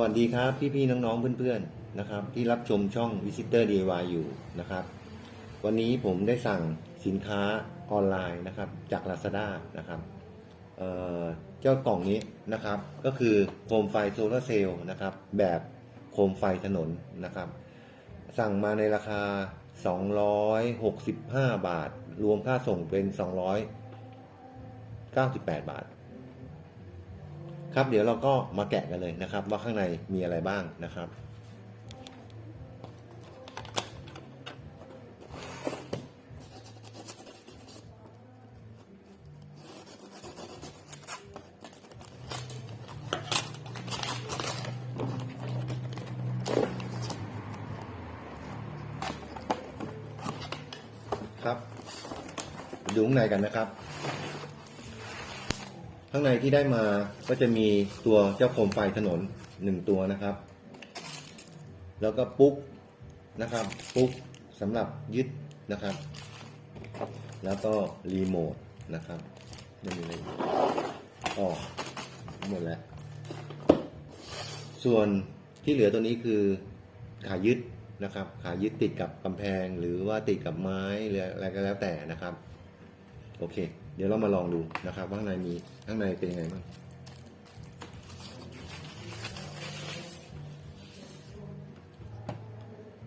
วัสดีครับ พี่ๆน้องๆเพื่อนๆนะครับ ที่รับชมช่อง Visitor DIY อยู่นะครับ วันนี้ผมได้สั่งสินค้าออนไลน์นะครับ จาก Lazada นะครับเเจ้ากล่องนี้นะครับ ก็คือโคมไฟโซลาร์เซลล์นะครับ แบบโคมไฟถนนนะครับ สั่งมาในราคา 265 บาท รวมค่าส่งเป็น 298 บาท ครับเดี๋ยวเราก็มาแกะกันเลยนะครับ ว่าข้างในมีอะไรบ้างนะครับ ครับดูข้างในกันนะครับ ข้างในที่ได้มาก็จะมีตัวเจ้าโคมไฟถนนหนึ่งตัวนะครับ แล้วก็ปุ๊กนะครับ ปุ๊กสำหรับยึดนะครับ แล้วก็รีโมทนะครับไม่มีอะไรอีกอ๋อหมดแล้ว ส่วนที่เหลือตัวนี้คือขายึดนะครับ ขายึดติดกับกำแพงหรือว่าติดกับไม้หรืออะไรก็แล้วแต่นะครับ โอเค เดี๋ยวเรามาลองดูนะครับว่าข้างในมีข้างในเป็นยังไงบ้าง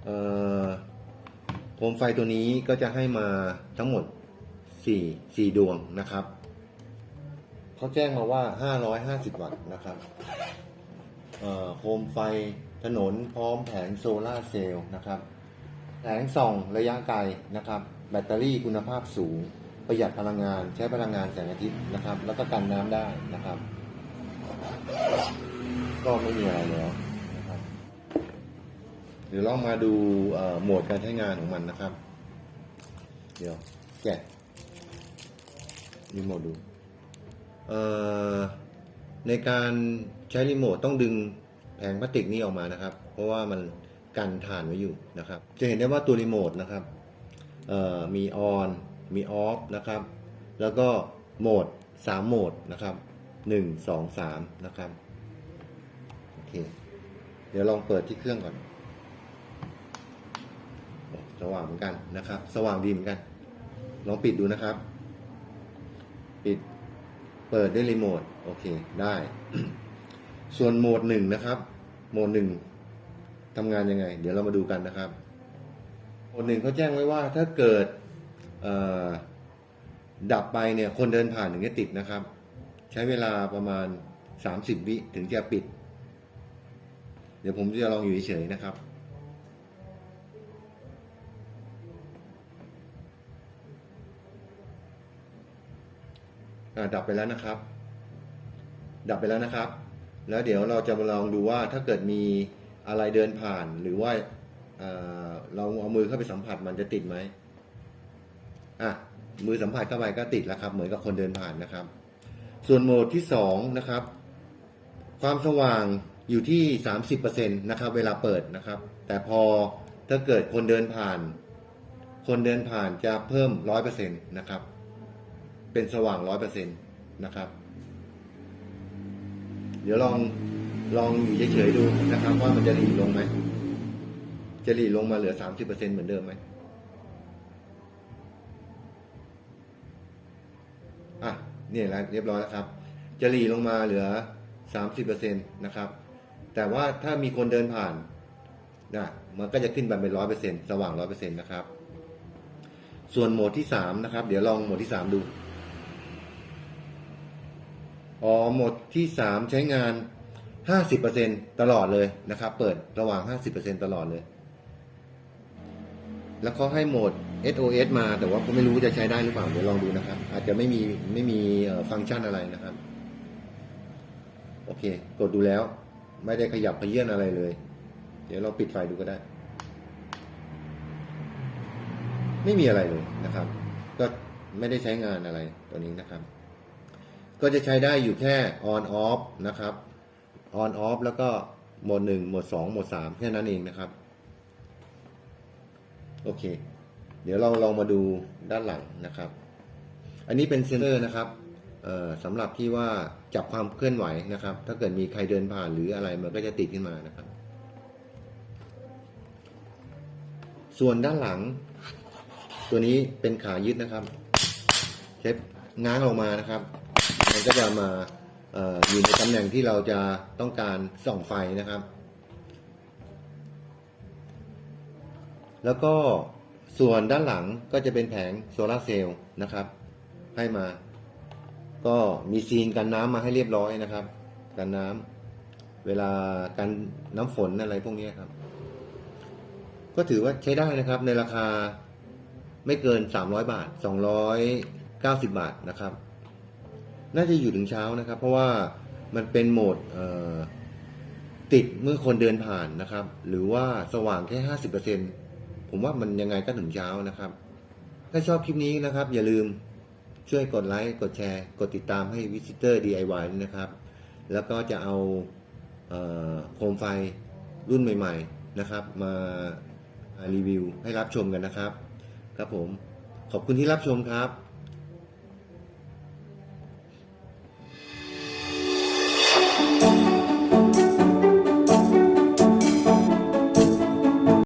เอ่อโคมไฟตัวนี้ก็จะให้มาทั้งหมด 4 4 ดวงนะครับ เขาแจ้งมาว่า 550 วัตต์นะครับเอ่อโคมไฟถนนพร้อมแผงโซลาเซลล์นะครับ แผงส่องระยะไกลนะครับ แบตเตอรี่คุณภาพสูง ประหยัดพลังงานใช้พลังงานแสงอาทิตย์นะครับ แล้วก็กันน้ำได้นะครับ ก็ไม่มีอะไรแล้วนะครับเดี๋ยวลองมาดูโหมดการใช้งานของมันนะครับ เดี๋ยวแกะรีโมทดูเอ่อในการใช้รีโมทต้องดึงแผงพลาสติกนี้ออกมานะครับ เพราะว่ามันกันถ่านไว้อยู่นะครับ จะเห็นได้ว่าตัวรีโมทนะครับเอ่อมีออน มีออฟนะครับ แล้วก็โหมดสามโหมดนะครับหนึ่งสองสามนะครับ โอเค เดี๋ยวลองเปิดที่เครื่องก่อน สว่างเหมือนกันนะครับ สว่างดีเหมือนกัน ลองปิดดูนะครับ ปิด เปิดได้รีโมท โอเค ได้ ส่วนโหมดหนึ่งนะครับ โหมดหนึ่งทำงานยังไง เดี๋ยวเรามาดูกันนะครับ โหมดหนึ่งเขาแจ้งไว้ว่าถ้าเกิด ดับไปเนี่ยคนเดินผ่านถึงจะติดนะครับ ใช้เวลาประมาณ 30 วิถึงจะปิด เดี๋ยวผมจะลองอยู่เฉยๆนะครับดับไปแล้วนะครับ ดับไปแล้วนะครับ แล้วเดี๋ยวเราจะมาลองดูว่าถ้าเกิดมีอะไรเดินผ่านหรือว่าเราเอามือเข้าไปสัมผัสมันจะติดไหม อะมือสัมผัสเข้าไปก็ติดแล้วครับ เหมือนกับคนเดินผ่านนะครับ ส่วนโหมดที่สองนะครับ ความสว่างอยู่ที่ 30%นะครับ เวลาเปิดนะครับ แต่พอถ้าเกิดคนเดินผ่าน คนเดินผ่านจะเพิ่ม 100%นะครับ เป็นสว่าง 100%นะครับ เดี๋ยวลองลองอยู่เฉยๆดูนะครับ ว่ามันจะหลีลงไหมจะหลีลงมาเหลือ 30%เหมือนเดิมไหมอะ เนี่ยเรียบร้อยแล้วครับ จะหลีลงมาเหลือ 30%นะครับ แต่ว่าถ้ามีคนเดินผ่านนะมันก็จะขึ้นไปเป็น100%สว่าง100%นะครับ ส่วนโหมดที่3นะครับ เดี๋ยวลองโหมดที่3ดู อ๋อโหมดที่3ใช้งาน50%ตลอดเลยนะครับ เปิดระหว่าง50%ตลอดเลย แล้วเขาให้โหมด SOS มา แต่ว่าก็ไม่รู้จะใช้ได้หรือเปล่า เดี๋ยวลองดูนะครับ อาจจะไม่มีไม่มีฟังก์ชันอะไรนะครับ โอเค กดดูแล้ว ไม่ได้ขยับเขยื่อนอะไรเลย เดี๋ยวเราปิดไฟดูก็ได้ ไม่มีอะไรเลยนะครับ ก็ไม่ได้ใช้งานอะไรตัวนี้นะครับ ก็จะใช้ได้อยู่แค่ on off นะครับ on off แล้วก็โหมดหนึ่งโหมดสองโหมดสามแค่นั้นเองนะครับ โอเค เดี๋ยวเราลองมาดูด้านหลังนะครับ อันนี้เป็นเซนเซอร์นะครับสำหรับที่ว่าจับความเคลื่อนไหวนะครับ ถ้าเกิดมีใครเดินผ่านหรืออะไรมันก็จะติดขึ้นมานะครับ ส่วนด้านหลัง ตัวนี้เป็นขายึดนะครับเชฟง้างออกมานะครับ มันก็จะมาอออยู่ในตำแหน่งที่เราจะต้องการส่องไฟนะครับ แล้วก็ส่วนด้านหลังก็จะเป็นแผงโซลาร์เซลล์นะครับ ให้มา ก็มีซีนกันน้ำมาให้เรียบร้อยนะครับ กันน้ำเวลากันน้ำฝนอะไรพวกนี้ครับ ก็ถือว่าใช้ได้นะครับ ในราคาไม่เกิน 300 บาท 290 บาทนะครับ น่าจะอยู่ถึงเช้านะครับ เพราะว่ามันเป็นโหมดติดเมื่อคนเดินผ่านนะครับ หรือว่าสว่างแค่ 50% ผมว่ามันยังไงก็ถึงเช้านะครับ ถ้าชอบคลิปนี้นะครับ อย่าลืมช่วยกดไลค์ กดแชร์ กดติดตามให้ Visitor DIY นะครับ แล้วก็จะเอาโคมไฟรุ่นใหม่ ๆนะครับ มารีวิวให้รับชมกันนะครับ ครับผม ขอบคุณที่รับชมครับ